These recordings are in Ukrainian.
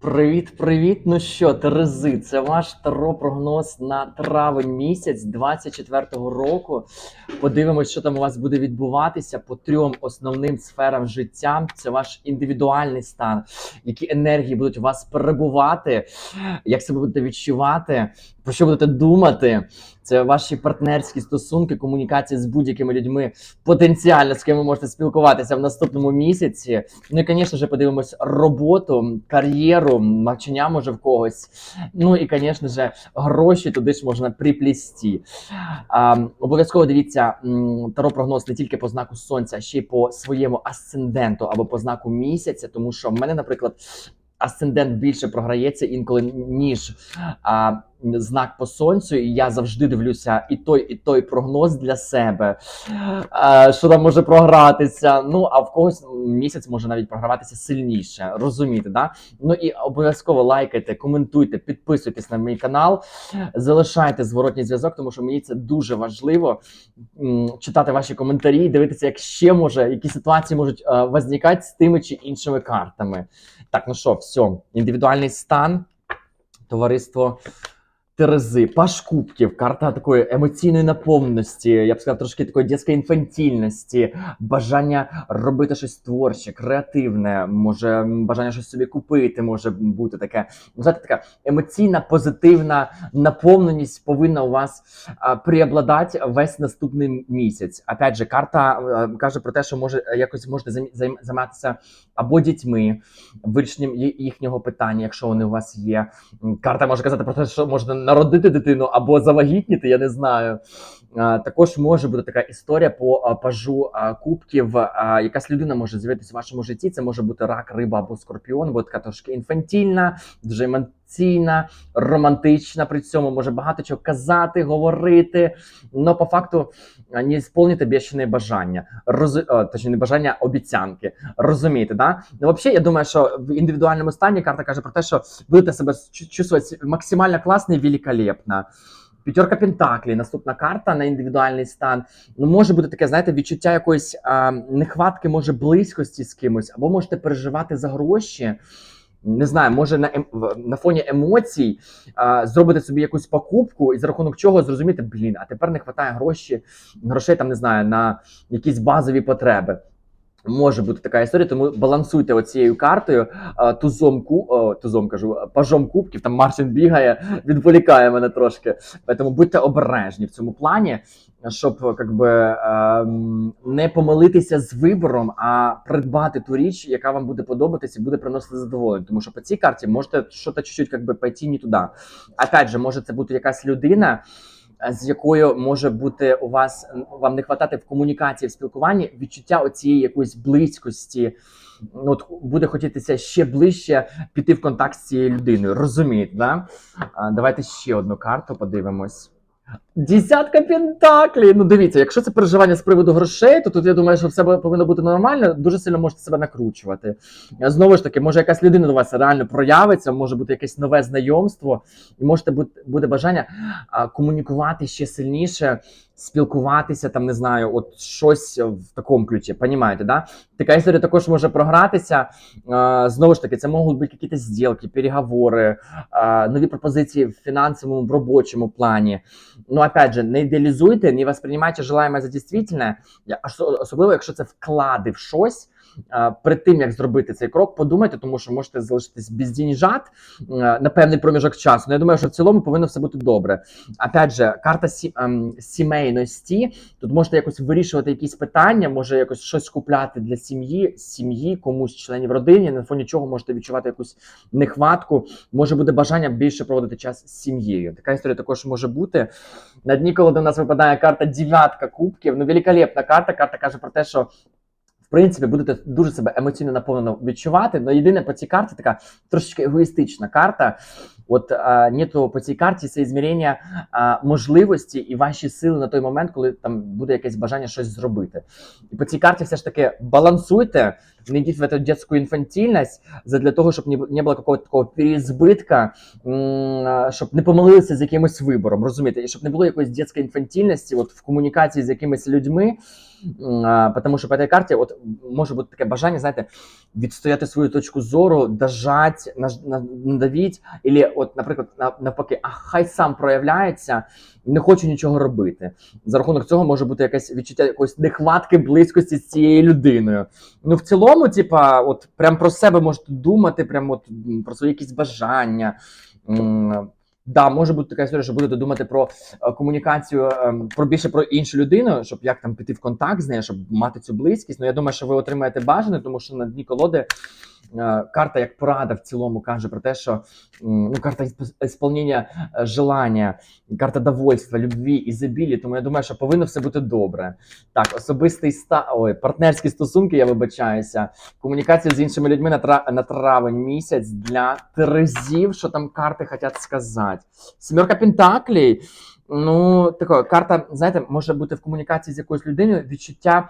Привіт, привіт! Ну що, Терези, це ваш таро-прогноз на травень місяць 24-го року. Подивимось, що там у вас буде відбуватися по трьом основним сферам життя. Це ваш індивідуальний стан, які енергії будуть у вас перебувати, як себе будете відчувати, про що будете думати. Це ваші партнерські стосунки, комунікації з будь-якими людьми, потенціально з ким ви можете спілкуватися в наступному місяці. Ну і, звісно ж, подивимось роботу, кар'єру, навчання може в когось. Ну і, звісно ж, гроші туди ж можна приплісти. А, обов'язково дивіться м, таро-прогноз не тільки по знаку сонця, а ще й по своєму асценденту або по знаку місяця, тому що в мене, наприклад. Асцендент більше програється інколи ніж а, знак по сонцю, і я завжди дивлюся і той, і той прогноз для себе, що там може програтися. Ну а в когось місяць може навіть програватися сильніше. Розумієте, да? Ну і обов'язково лайкайте, коментуйте, підписуйтесь на мій канал, залишайте зворотній зв'язок, тому що мені це дуже важливо читати ваші коментарі, дивитися, як ще може, які ситуації можуть е, возникати з тими чи іншими картами. Так, ну що, все, індивідуальний стан, товариство Терези, Паш Кубків, карта такої емоційної наповненості, я б сказав, трошки такої дитячої інфантільності, бажання робити щось творче, креативне, може бажання щось собі купити, може бути таке. Ну, Знаєте, така емоційна, позитивна наповненість повинна у вас преобладати весь наступний місяць. Опять же, карта е, каже про те, що може е, якось можете займатися або дітьми, вирішенням їхнього питання, якщо вони у вас є. Карта може казати про те, що можна народити дитину або завагітніти, я не знаю. Також може бути така історія по пажу кубків. Якась людина може з'явитися в вашому житті. Це може бути рак, риба або скорпіон, бо така трошки інфантільна, дуже емоційна, романтична. При цьому може багато чого казати, говорити. але по факту не сповнити обіцяне бажання. Роз... Точніше, не бажання, обіцянки. Розумієте, да? Ну, взагалі, я думаю, що в індивідуальному стані карта каже про те, що будете себе чу- чувствувати максимально класно і великолепно. П'ятерка Пентаклі, наступна карта на індивідуальний стан. Ну, може бути таке, знаєте, відчуття якоїсь а, нехватки, може, близькості з кимось, або можете переживати за гроші. Не знаю, може на, ем, на фоні емоцій а, зробити собі якусь покупку і за рахунок чого зрозуміти, блін, а тепер не вистачає гроші, грошей там, не знаю, на якісь базові потреби. Може бути така історія, тому балансуйте оцією картою тузом ку тузом кажу, пажом кубків. Там Мартін бігає, відволікає мене трошки. Тому будьте обережні в цьому плані, щоб как би, ем, не помилитися з вибором, а придбати ту річ, яка вам буде подобатися і буде приносити задоволення. Тому що по цій карті можете щось чуть-чуть пойти не туди. Опять же, може це бути якась людина з якою може бути у вас вам не хватати в комунікації, в спілкуванні відчуття оцієї якоїсь близькості. Ну, от буде хотітися ще ближче піти в контакт з цією людиною. Розумієте, да? Давайте ще одну карту подивимось. Десятка пентаклей. Ну дивіться, якщо це переживання з приводу грошей, то тут я думаю, що все повинно бути нормально. Дуже сильно можете себе накручувати. Е, Знову ж таки, може якась людина до вас реально проявиться, може бути якесь нове знайомство, і можете бути буде бажання комунікувати ще сильніше, спілкуватися, там не знаю, от щось в такому ключі. Понімаєте, да? Така історія також може програтися. А, знову ж таки, це можуть бути якісь зділки, переговори, а, нові пропозиції в фінансовому, в робочому плані. Ну, опять же, не ідеалізуйте, не восприймайте желаємо за дійсне, особливо, якщо це вклади в щось. Перед тим як зробити цей крок, подумайте, тому що можете залишитись без дінжат е, на певний проміжок часу. Ну, я думаю, що в цілому повинно все бути добре. Опять же, карта сі, ем, сімейності. Тут можете якось вирішувати якісь питання, може якось щось купляти для сім'ї, сім'ї, комусь членів родини, на фоні чого можете відчувати якусь нехватку. Може буде бажання більше проводити час з сім'єю. Така історія також може бути. На дні, коли до нас випадає карта дев'ятка кубків. Ну, великолепна карта. Карта каже про те, що. Принципі, будете дуже себе емоційно наповнено відчувати. але єдине по цій карті така трошечки егоїстична карта. От а, нету по цій карті це ізмірення а, можливості і ваші сили на той момент, коли там буде якесь бажання щось зробити. І по цій карті все ж таки балансуйте, не йдіть в эту детську інфантильність, для того, щоб не, було какого-то такого переізбитка, м, а, щоб не помилилися з якимось вибором, розумієте, і щоб не було якоїсь дитячої інфантильності от, в комунікації з якимись людьми. Тому що по цій карті от, може бути таке бажання, знаєте, відстояти свою точку зору, дожать, надавіть, або, от, наприклад, навпаки, а хай сам проявляється, не хочу нічого робити. За рахунок цього може бути якесь відчуття якоїсь нехватки близькості з цією людиною. Ну, в цілому, типа, от прям про себе можете думати, прям от про свої якісь бажання. Да, може бути така історія, що будете думати про е, комунікацію, ем, про більше про іншу людину, щоб як там піти в контакт з нею, щоб мати цю близькість. Ну я думаю, що ви отримаєте бажане, тому що на дні колоди карта як порада в цілому каже про те, що ну карта ісполнення е, желання, карта довольства, любві, ізобілі. Тому я думаю, що повинно все бути добре. Так, особистий ста ой, партнерські стосунки, я вибачаюся. Комунікація з іншими людьми на, тра... на травень місяць для терезів, що там карти хочуть сказати. Сімерка Пентаклей. Ну, така карта, знаєте, може бути в комунікації з якоюсь людиною відчуття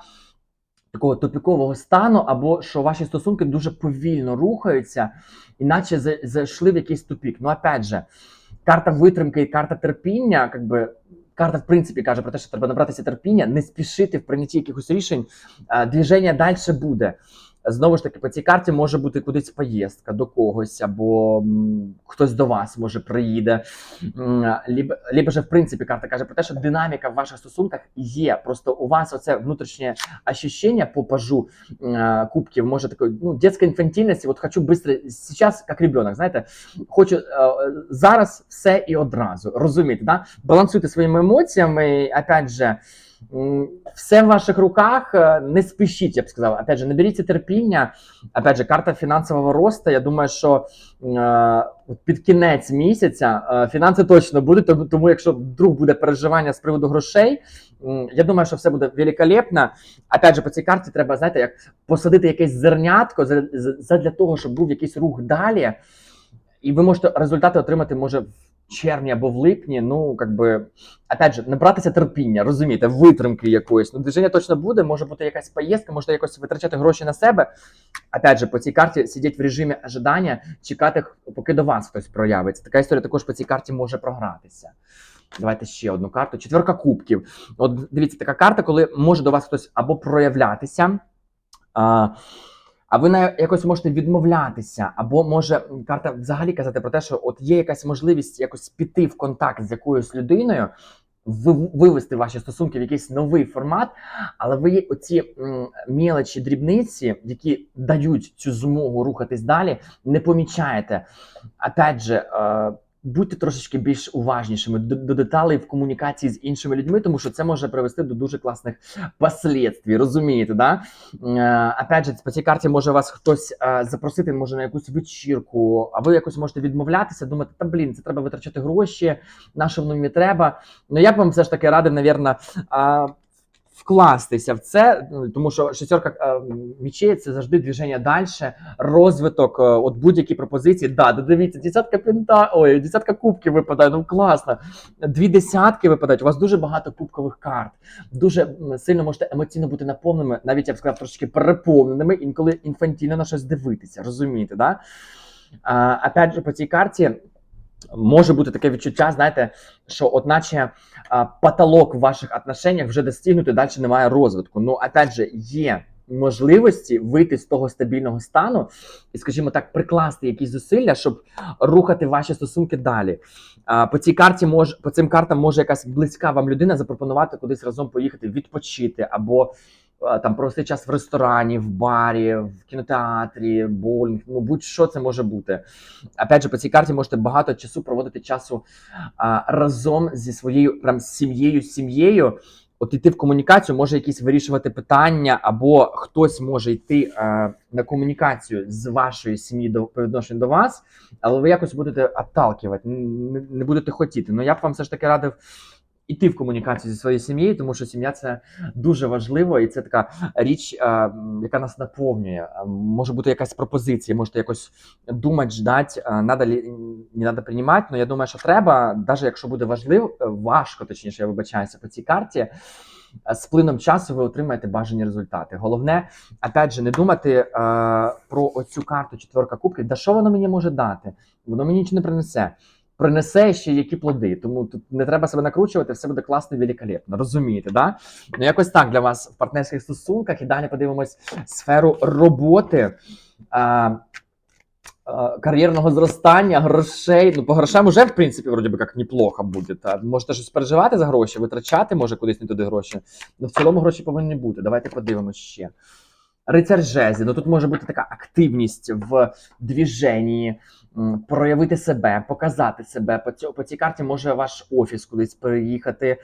такого тупікового стану, або що ваші стосунки дуже повільно рухаються, іначе зайшли в якийсь тупік. Ну, опять же, карта витримки і карта терпіння, якби. би. Карта, в принципі, каже про те, що треба набратися терпіння, не спішити в прийнятті якихось рішень. а, Двіження далі буде. Знову ж таки, по цій карті може бути кудись поїздка до когось, або хтось до вас може приїде. Лібо, лібо же, в принципі, карта каже про те, що динаміка в ваших стосунках є. Просто у вас оце внутрішнє ощущення по пажу м, кубків може такої ну, детської інфантильності. От хочу быстро, сейчас, як ребенок, знаєте, хочу е, зараз все і одразу. Розумієте, да? балансуйте своїми емоціями. Опять же, все в ваших руках. е, Не спішіть, я б сказав. Опять же, наберіться терпіння. Опять же, карта фінансового росту. Я думаю, що е, під кінець місяця е, фінанси точно будуть. Тому, якщо вдруг буде переживання з приводу грошей, м, я думаю, що все буде великолепно. Опять же, по цій карті треба, знаєте, як посадити якесь зернятко за- за- задля того, щоб був якийсь рух далі. І ви можете результати отримати може в червні або в липні. Ну, как би, опять же, набратися терпіння, розумієте, витримки якоїсь. Ну, движення точно буде, може бути якась поїздка, можете якось витрачати гроші на себе. Опять же, по цій карті сидіть в режимі ожидання, чекати, поки до вас хтось проявиться. Така історія також по цій карті може програтися. Давайте ще одну карту. Четверка кубків. От дивіться, така карта, коли може до вас хтось або проявлятися. А, а ви на якось можете відмовлятися, або може карта взагалі казати про те, що от є якась можливість якось піти в контакт з якоюсь людиною, вивести ваші стосунки в якийсь новий формат, але ви оці м, мелочі, дрібниці, які дають цю змогу рухатись далі, не помічаєте. Опять же, е, будьте трошечки більш уважнішими до, до деталей в комунікації з іншими людьми, тому що це може привести до дуже класних последствій, розумієте, да? Е, опять же, по цій карті може вас хтось е, запросити, може на якусь вечірку, а ви якось можете відмовлятися, думати, та блін, це треба витрачати гроші, на що воно мені треба. Ну я б вам все ж таки радив, навірно, вкластися в це, ну, тому що шестерка е, мічей це завжди движення далі, розвиток, е, от будь-які пропозиції. Да, додивіться, десятка пента, ой, десятка кубків випадає, ну класно. Дві десятки випадають. У вас дуже багато кубкових карт. Дуже сильно можете емоційно бути наповненими, навіть я б сказав, трошечки переповненими, інколи інфантільно на щось дивитися, розумієте, да? А, опять же, по цій карті може бути таке відчуття, знаєте, що от наче а, потолок в ваших отношеннях вже достигнутий, далі немає розвитку. Ну, опять же, є можливості вийти з того стабільного стану і, скажімо так, прикласти якісь зусилля, щоб рухати ваші стосунки далі. По цій карті може по цим картам може якась близька вам людина запропонувати кудись разом поїхати відпочити або там провести час в ресторані, в барі, в кінотеатрі, боулінг, ну будь-що це може бути. Опять же, по цій карті можете багато часу проводити часу а, разом зі своєю прям сім'єю, сім'єю. От іти в комунікацію, може якісь вирішувати питання, або хтось може йти а, на комунікацію з вашої сім'ї до по відношенню до вас, але ви якось будете отталкивати, не, не будете хотіти. Ну я б вам все ж таки радив іти в комунікацію зі своєю сім'єю, тому що сім'я це дуже важливо, і це така річ, е, яка нас наповнює. Е, Може бути якась пропозиція, можете якось думати, ждати, е, надо ли не надо приймати. Але я думаю, що треба, навіть якщо буде важливо, важко, точніше, я вибачаюся по цій карті. З плином часу ви отримаєте бажані результати. Головне, опять же, не думати е, про оцю карту четверка кубків. Да що воно мені може дати? Воно мені нічого не принесе. Принесе ще які плоди. Тому тут не треба себе накручувати, все буде класно і великолепно. Розумієте, да? Ну якось так для вас в партнерських стосунках. І далі подивимось сферу роботи. Е, Кар'єрного зростання, грошей. Ну, по грошам уже, в принципі, вроді би як неплохо буде. Та можете щось переживати за гроші, витрачати, може кудись не туди гроші. Ну, в цілому гроші повинні бути. Давайте подивимось ще. Рицар жезлів. Ну тут може бути така активність в двіженні, проявити себе, показати себе. По, цьо, по цій карті може ваш офіс кудись переїхати,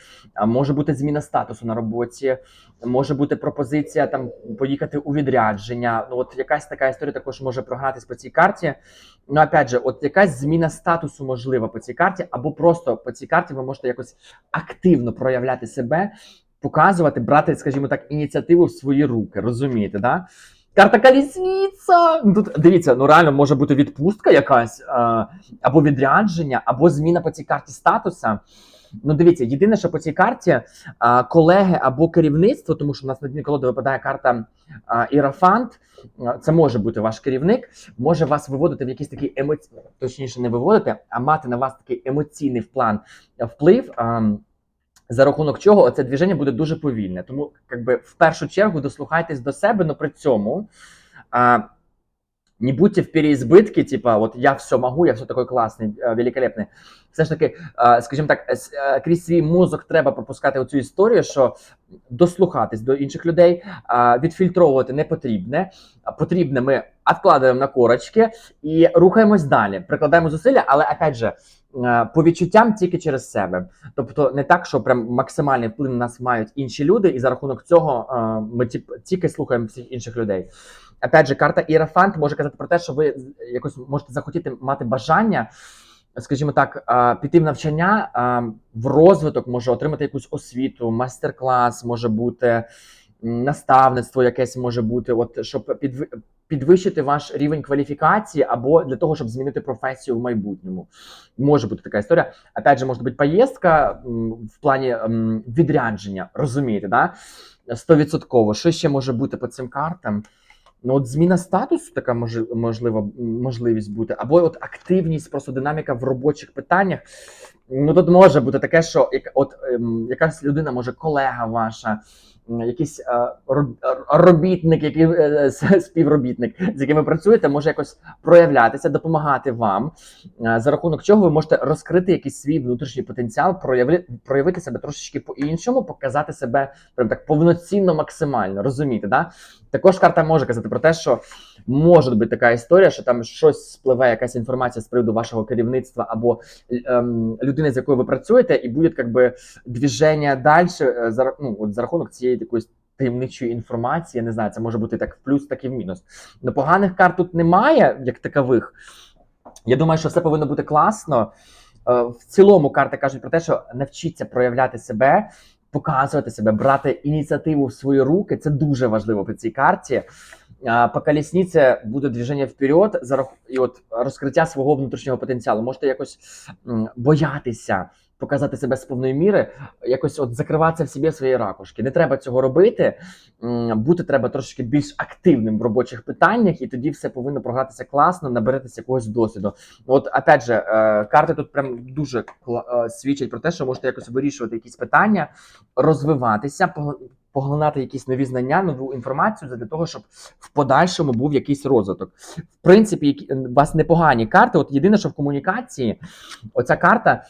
може бути зміна статусу на роботі, може бути пропозиція там поїхати у відрядження. Ну, от якась така історія також може програтись по цій карті. Ну, опять же, от якась зміна статусу можлива по цій карті, або просто по цій карті ви можете якось активно проявляти себе, показувати, брати, скажімо так, ініціативу в свої руки. Розумієте, да? Карта колісниця! Ну, Тут дивіться, ну реально може бути відпустка якась, або відрядження, або зміна по цій карті статуса. Ну, дивіться, єдине, що по цій карті колеги або керівництво, тому що у нас на дні колоди випадає карта Ірафант, це може бути ваш керівник, може вас виводити в якийсь такий емоційний, точніше, не виводити, а мати на вас такий емоційний вплан, вплив. За рахунок чого оце движення буде дуже повільне. Тому, якби в першу чергу дослухайтесь до себе, але при цьому а, не будьте в переизбытке, типа, от я все можу, я все такий класний, е, великолепний. Все ж таки, скажімо так, крізь свій мозок треба пропускати оцю історію, що дослухатись до інших людей, відфільтровувати непотрібне. Потрібне ми відкладаємо на корочки і рухаємось далі. Прикладаємо зусилля, але опять же. Е, По відчуттям тільки через себе, тобто не так, що прям максимальний вплив на нас мають інші люди, і за рахунок цього е, ми тільки слухаємо всіх інших людей. Опять же, карта Іерафант може казати про те, що ви якось можете захотіти мати бажання, скажімо так, е, піти в навчання в розвиток, може отримати якусь освіту, майстер-клас, може бути наставництво, якесь може бути, от щоб підви- підвищити ваш рівень кваліфікації або для того, щоб змінити професію в майбутньому. Може бути така історія. Опять же, може бути поїздка в плані відрядження, розумієте, да? Стовідсотково. Що ще може бути по цим картам? Ну, от зміна статусу, така можлива можливість бути, або от активність, просто динаміка в робочих питаннях. Ну тут може бути таке, що як, от ем, якась людина, може, колега ваша, якийсь е, робітник, який е, співробітник, з яким ви працюєте, може якось проявлятися, допомагати вам, е, за рахунок чого ви можете розкрити якийсь свій внутрішній потенціал, прояви, проявити себе трошечки по-іншому, показати себе прям так повноцінно, максимально. Розумієте, да? Також карта може казати про те, що може бути така історія, що там щось спливе, якась інформація з приводу вашого керівництва або ем, людини, з якою ви працюєте, і буде якби движення далі е, за, ну, за рахунок цієї якоїсь таємничої інформації. Я не знаю, це може бути так в плюс, так і в мінус. Но поганих карт тут немає, як такових. Я думаю, що все повинно бути класно. Е, В цілому карти кажуть про те, що навчіться проявляти себе, показувати себе, брати ініціативу в свої руки. Це дуже важливо по цій карті. А, По колісниці буде движення вперед за і от розкриття свого внутрішнього потенціалу. Можете якось боятися показати себе з повної міри, якось от закриватися в собі в своїй ракушки. Не треба цього робити. Бути треба трошки більш активним в робочих питаннях, і тоді все повинно програтися класно, наберетеся якогось досвіду. От опять же, е, карти тут прям дуже е, свідчать про те, що можете якось вирішувати якісь питання, розвиватися, пог- поглинати якісь нові знання, нову інформацію для того, щоб в подальшому був якийсь розвиток. В принципі, у вас непогані карти. От єдине, що в комунікації, оця карта.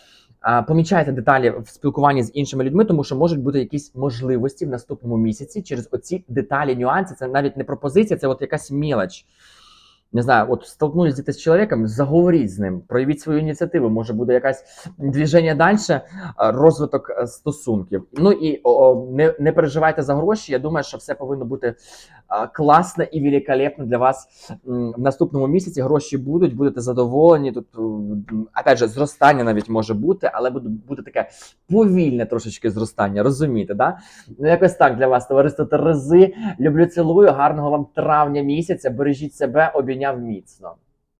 Помічайте деталі в спілкуванні з іншими людьми, тому що можуть бути якісь можливості в наступному місяці через оці деталі, нюанси. Це навіть не пропозиція, це от якась мілоч. Не знаю, от столкнулись з чоловіком, заговоріть з ним, проявіть свою ініціативу. Може буде якась движення далі, розвиток е, стосунків. Ну і о, не, не переживайте за гроші. Я думаю, що все повинно бути а, класно і великолепно для вас в наступному місяці. Гроші будуть, будете задоволені. Тут опять же, зростання навіть може бути, але буде, буде таке повільне трошечки зростання. Розумієте, да? Ну якось так для вас, товариство Терези. Люблю, цілую. Гарного вам травня місяця. Бережіть себе, nie miał nic. No.